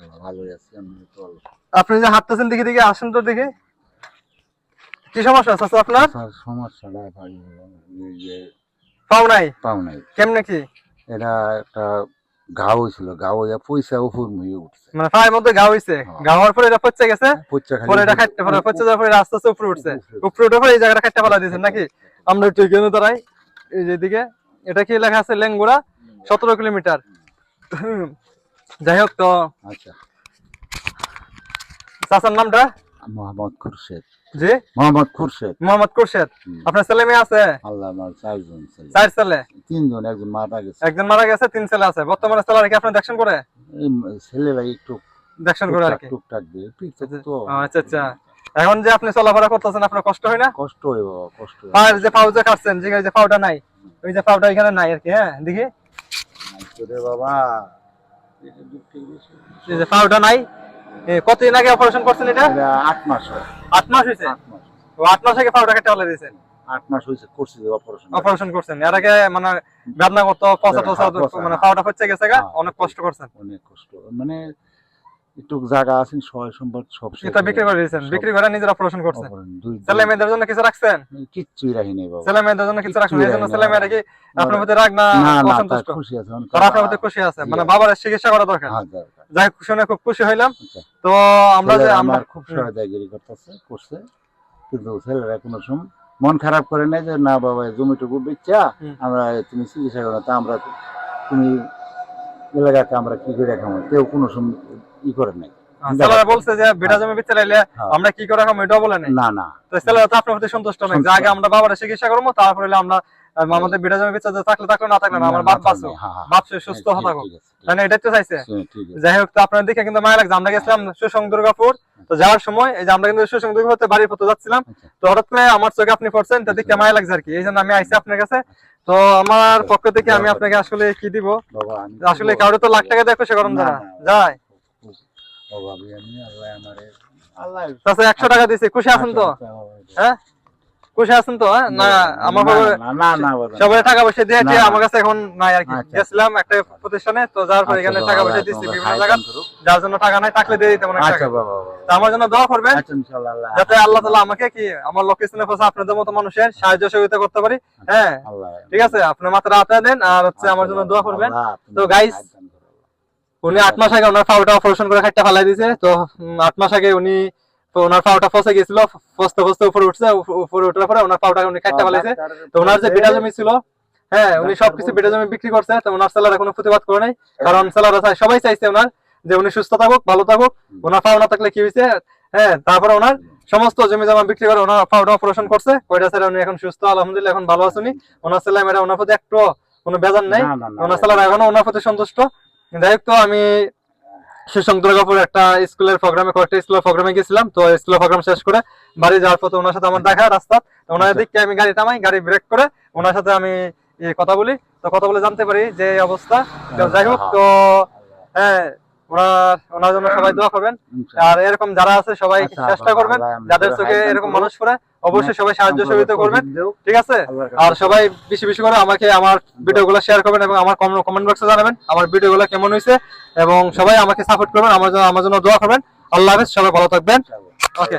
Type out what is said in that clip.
মাশাআল্লাহ ভালোই আছি আমি তো আপনি যে হাঁটতেছেন দেখে দেখে আসেন তো দেখে। কি সমস্যা আছে আপনার? স্যার সমস্যাটা ভাই যে পাও নাই? পাও নাই। কেমনে কি? এটা একটা ঘাও হয়েছিল হইয়া পয়সা উপর হয়ে উঠছে। মানে পায়ের মধ্যে ঘা হইছে? হ্যাঁ। ঘা হওয়ার পরে এটা পচে গেছে? খালি পরে এটা খাইতে পরে পচে যাওয়ার পরে আস্তে আস্তে উপরে উঠছে। উপরে উঠে পরে এই জায়গাটা খাইতে ফেলা দিয়েছেন নাকি? আমরা একটু এগিয়ে দাঁড়াই। এই যে দিকে এটা কি লেখা আছে লেঙ্গুড়া? সতেরো কিলোমিটার। যাই হোক তো। আচ্ছা। চাচার নামটা? মোহাম্মদ খুরশেদ। জি? মোহাম্মদ খুরশেদ। মোহাম্মদ খুরশেদ? আপনার ছেলে মেয়ে আছে? আল্লাহ আমার চারজন ছেলে। চার ছেলে? তিনজন একজন মারা গেছে। একজন মারা গেছে তিন ছেলে আছে। বর্তমানে ছেলেরা কি আপনি দেখশন করে? এই ছেলেরা একটু দেখশন করে আর কি। টুকটাক দিয়ে পিকচার তো। আচ্ছা আচ্ছা। এখন যে আপনি চলাফেরা করতেছেন আপনার কষ্ট হয় না? কষ্ট হয় বাবা কষ্ট হয়। আর যে পাউজে কাটছেন যে যে পাউটা নাই ওই যে পাউটা এখানে নাই আর কি হ্যাঁ দেখি। বাবা। নাই। কতদিন আগে অপারেশন করছেন এটা? আট মাস আট মাস হয়েছে? আট মাস আগে পাউটা কেটে দিয়েছেন? আট মাস হয়েছে করছি অপারেশন অপারেশন করছেন। এর আগে মানে করতো পচা টচা হ্যাঁ, মানে হচ্ছে গেছে গা হ্যাঁ, অনেক কষ্ট করছেন। অনেক কষ্ট। মানে একটু জায়গা আছে সয় সম্পদ সব এটা বিক্রি করে দিয়েছেন। বিক্রি করে নিজের অপারেশন করছেন। ছেলে মেয়েদের জন্য কিছু রাখছেন? কিচ্ছুই রাখিনি বাবা। ছেলে মেয়েদের জন্য কিছু রাখছেন? এই জন্য ছেলে মেয়েরা কি আপনার প্রতি রাগ না না না অসন্তুষ্ট? খুশি আছে তারা আপনার প্রতি খুশি আছে। মানে বাবার চিকিৎসা করা দরকার। হ্যাঁ। যাই শুনে খুব খুশি হইলাম। আচ্ছা। তো আমরা যে আমরা খুব সহায়তাগিরি করতেছে করছে। কিন্তু ছেলেরা কোনো সময় মন খারাপ করে নাই যে না বাবা জমিটুকু বেচা আমরা তুমি চিকিৎসা করো তা আমরা তুমি এলাকাতে আমরা কি করে খাব কেউ কোনো ই করে নাই। ছেলেরা বলছে যে বেটা জমি লাইলে হ্যাঁ। আমরা কি করে খাব এটাও বলে না না। তো ছেলেরা তো আপনার প্রতি সন্তুষ্ট নয় আগে আমরা বাবার চিকিৎসা করব তারপরে আমরা বেটা জমি বেচে থাকলে থাকলে না থাকলে না আমার বাপ বাঁচো। হ্যাঁ, হ্যাঁ। বাপ সুস্থ হয়ে ঠিক মানে এটাই তো চাইছে। যাই হোক তো আপনার দিকে কিন্তু মায়া লাগছে। আমরা গেছিলাম সুসং দুর্গাপুর। তো যাওয়ার সময় এই যে আমরা কিন্তু সুসং দুর্গাপুরতে বাড়ির পথে যাচ্ছিলাম। আচ্ছা। তো হঠাৎ করে আমার চোখে আপনি পড়ছেন তো দিকে মায়া লাগছে আর কি। এই জন্য আমি আইসি আপনার কাছে। তো আমার পক্ষ থেকে আমি আপনাকে আসলে কি দিব? আসলে কারও তো লাখ টাকা দেখো সে গরম না, জানা না। যায় বাবা, আমি আমি আল্লাহ আমারে আল্লাহ। তাছাড়া একশো টাকা দিয়েছি খুশি আছেন তো? হ্যাঁ? খুশি আছেন তো হ্যাঁ? না আমার সবাই টাকা পয়সা দিয়ে না, দিয়ে না। আমার কাছে এখন নাই আর কি। আচ্ছা। গেছিলাম একটা প্রতিষ্ঠানে তো যাওয়ার পর এখানে আচ্ছা, টাকা বাবা, পয়সা দিচ্ছি বিভিন্ন জায়গা যার জন্য টাকা নাই থাকলে দিয়ে দিতে আচ্ছা বাবা। তো আমার জন্য দোয়া করবেন। আচ্ছা, ইনশাআল্লাহ, যাতে আল্লাহ তালা আমাকে কি আমার লোকেশনে পৌঁছে আপনাদের মতো মানুষের সাহায্য সহযোগিতা করতে পারি। হ্যাঁ। ঠিক আছে আপনার মাথাটা হাতে দেন আর হচ্ছে আমার জন্য দোয়া করবেন। তো আল্লাহ। উনি আট মাস আগে ওনার পাউটা অপারেশন করে খাইটা ফেলাই দিয়েছে। তো আট মাস আগে উনি তো ওনার পাউটা ফসে গেছিল ফসতে ফসতে উপরে উঠছে উপরে পরে ওনার পাউটা উনি খাইটা ফেলাইছে তো ওনার যে বিটা জমি ছিল হ্যাঁ উনি সবকিছু বিটা জমি বিক্রি করছে তো ওনার কোনো প্রতিবাদ করে নাই। কারণ ছেলেরা সবাই চাইছে ওনার যে উনি সুস্থ থাকুক ভালো থাকুক। ওনার পাও না থাকলে কি হয়েছে হ্যাঁ তারপরে ওনার সমস্ত জমি জমা বিক্রি করে ওনার পাউটা অপারেশন করছে। কয়টা ছেলে উনি এখন সুস্থ আলহামদুলিল্লাহ এখন ভালো আছেন। ওনার ছেলে মেয়েরা ওনার প্রতি একটু কোনো বেজার নাই। ওনার ছেলেরা এখনও ওনার প্রতি সন্তুষ্ট। যাই হোক তো আমি শিশং দুর্গাপুর একটা স্কুলের প্রোগ্রামে কয়েকটা স্কুলের প্রোগ্রামে গেছিলাম তো স্কুলের প্রোগ্রাম শেষ করে বাড়ি যাওয়ার পথে ওনার সাথে আমার দেখা রাস্তা ওনার দিককে আমি গাড়ি থামাই গাড়ি ব্রেক করে ওনার সাথে আমি কথা বলি। তো কথা বলে জানতে পারি যে অবস্থা। যাই হোক তো হ্যাঁ ওনার ওনার জন্য সবাই দোয়া করবেন। আর এরকম যারা আছে সবাই আচ্ছা, চেষ্টা করবেন। যাদের চোখে এরকম মানুষ পড়ে অবশ্যই সবাই সাহায্য সহযোগিতা করবেন। ঠিক আছে? আর সবাই বেশি বেশি করে আমাকে আমার ভিডিওগুলো শেয়ার করবেন এবং আমার কমেন্ট বক্সে জানাবেন আমার ভিডিওগুলো কেমন হয়েছে এবং সবাই আমাকে সাপোর্ট করবেন আমার জন্য আমার জন্য দোয়া করবেন। আল্লাহ হাফেজ সবাই ভালো থাকবেন। ওকে